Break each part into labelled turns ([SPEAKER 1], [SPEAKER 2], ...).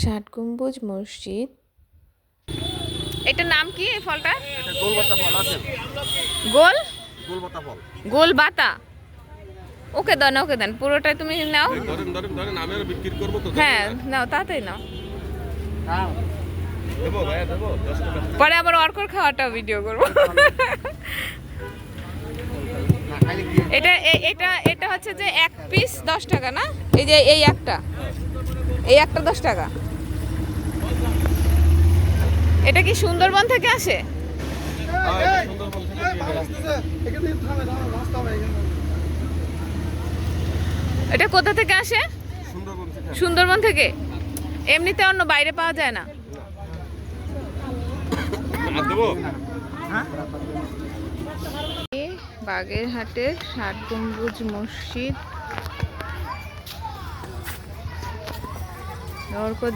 [SPEAKER 1] ষাট গম্বুজ মসজিদ। এটার নাম কি এই ফলটা?
[SPEAKER 2] এটা গোলবাতা ফল আছে।
[SPEAKER 1] গোল? গোল বাতা ওকে দেন ওকে দেন। পুরোটাই তুমি নাও।
[SPEAKER 2] তো
[SPEAKER 1] হ্যাঁ নাও তাড়াতাড়ি নাও। পরে আবার অর্কর খাওয়াটা ভিডিও করব। এটা এটা এটা হচ্ছে যে এক পিস দশ টাকা না? এই যে এই একটা। এই একটা দশ টাকা। এটা কি সুন্দরবন থেকে আসে। এটা কোথা থেকে আসে?
[SPEAKER 2] সুন্দরবন থেকে।
[SPEAKER 1] এমনিতে অন্য বাইরে পাওয়া যায় না। বাগেরহাটের ষাট গম্বুজ মসজিদ।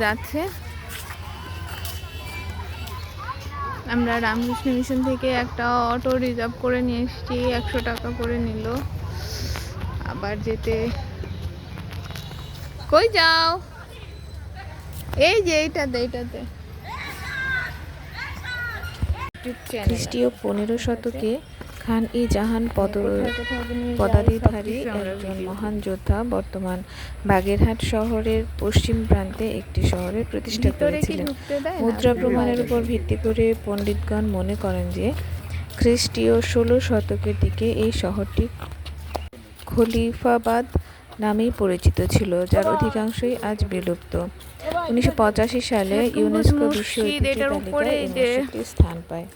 [SPEAKER 1] যাচ্ছে। আমরা রামকৃষ্ণ মিশন থেকে একটা অটো রিজার্ভ করে নিয়ে এসেছি, একশো টাকা করে নিল। আবার যেতে। কই যাও? এই যে এইটাতে এইটাতে। খ্রিস্টীয় পনেরো শতকে খান ই জাহান পদ পদাধিধারী একজন মহান যোদ্ধা বর্তমান বাগেরহাট শহরের পশ্চিম প্রান্তে একটি শহরের প্রতিষ্ঠা করেছিলেন। মুদ্রা প্রমাণের উপর ভিত্তি করে পণ্ডিতগণ মনে করেন যে খ্রিস্টীয় ষোলো শতকের দিকে এই শহরটি খলিফাবাদ নামেই পরিচিত ছিল যার অধিকাংশই আজ বিলুপ্ত। উনিশশো পঁচাশি সালে ইউনেস্কো বিশ্ব ঐতিহ্য তালিকায় স্থান পায়।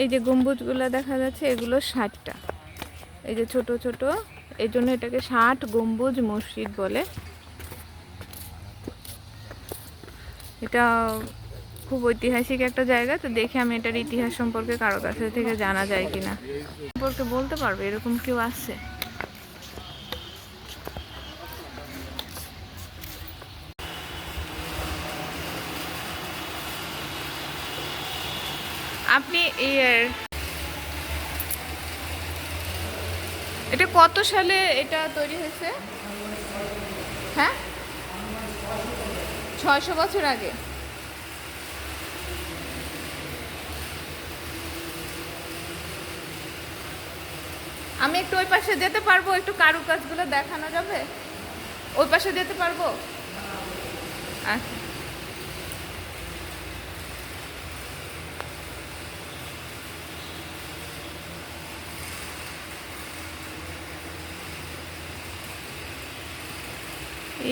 [SPEAKER 3] এই যে গম্বুজগুলো দেখা যাচ্ছে, এগুলো ষাটটা। এই যে ছোট ছোট, এই জন্য এটাকে ষাট গম্বুজ মসজিদ বলে। এটা খুব ঐতিহাসিক একটা জায়গা, তো দেখে আমি এটার ইতিহাস সম্পর্কে কারও কাছে থেকে জানা যায় কিনা। সম্পর্কে বলতে পারবে, এরকম কেউ আছে? আপনি এটা কত সালে এটা তৈরি হয়েছে? হ্যাঁ? ছয়শো বছর আগে। আমি একটু ওই পাশে যেতে পারব? একটু কারুকাজগুলো দেখানো যাবে? ওই পাশে যেতে পারব? আচ্ছা।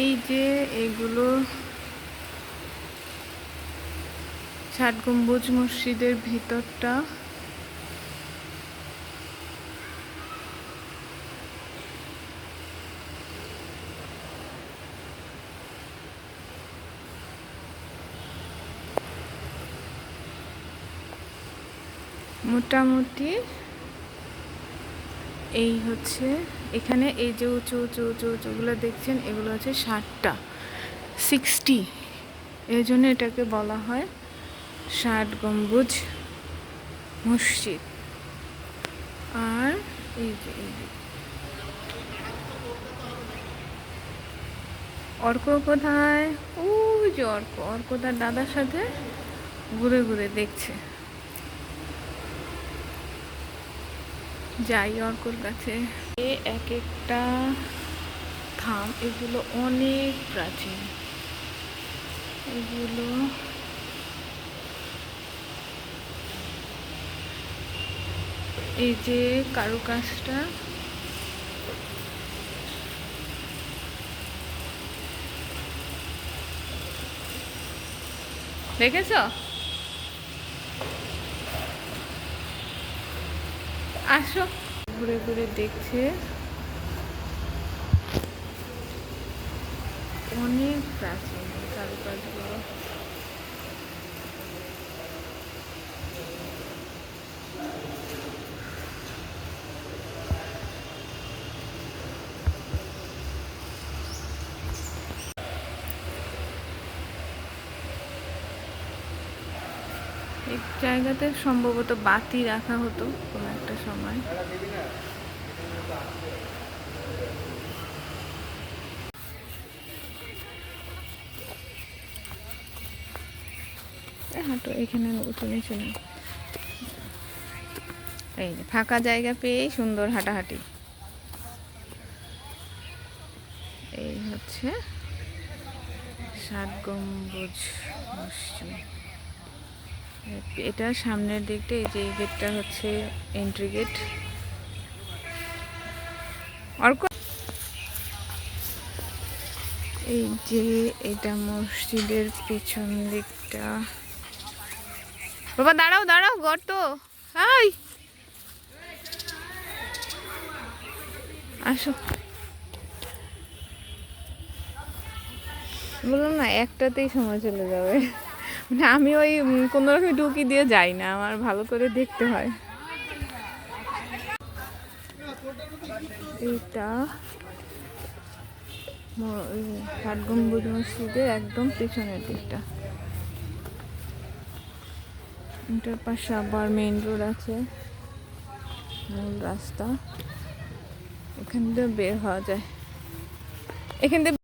[SPEAKER 3] এই যে এগুলো ষাট গম্বুজ মসজিদের ভিতরটা। মোটামুটি এই হচ্ছে, এখানে এই যে উঁচু উঁচু উঁচু, উঁচুগুলো দেখছেন, এগুলো হচ্ছে ষাটটা। সিক্সটি, এই জন্য এটাকে বলা হয় ষাট গম্বুজ মসজিদ। আর এই যে এই যে। অর্ক কোথায়? ও যে অর্ক অর্ক তার দাদার সাথে ঘুরে ঘুরে দেখছে। যাই, অর্কর কাছে। এ এক একটা থাম, এগুলো অনেক প্রাচীন। এগুলো এই যে কারুকাজটা, দেখেছ? আসো। ঘুরে ঘুরে দেখছে। অনেক প্রাচীন কারুকাজগুলো এই জায়গাতে সম্ভবত বাতি রাখা হতো কোনো একটা সময়। হাঁটো এখানে উঁচু নিচু এই যে ফাঁকা জায়গা পেয়েই সুন্দর হাঁটাহাঁটি। এই হচ্ছে ষাট গম্বুজ মসজিদ। এটা সামনের দিকটা, এই যে এই গেটটা হচ্ছে এন্ট্রি গেট এই যে এটা মসজিদের পিছন দিকটা। বাবা, দাঁড়াও দাঁড়াও, গর্ত। হাই! আসো। বললাম না, একটাতেই সময় চলে যাবে। মানে আমি ওই উম, কোনো রকম টুকি দিয়ে যাই না আমার ভালো করে দেখতে হয়। এটা ষাট গম্বুজ মসজিদের একদম পেছনের দিকটা। এটার পাশে আবার মেইন রোড আছে রাস্তা। এখান দিয়ে বের হওয়া যায়। এখান দিয়ে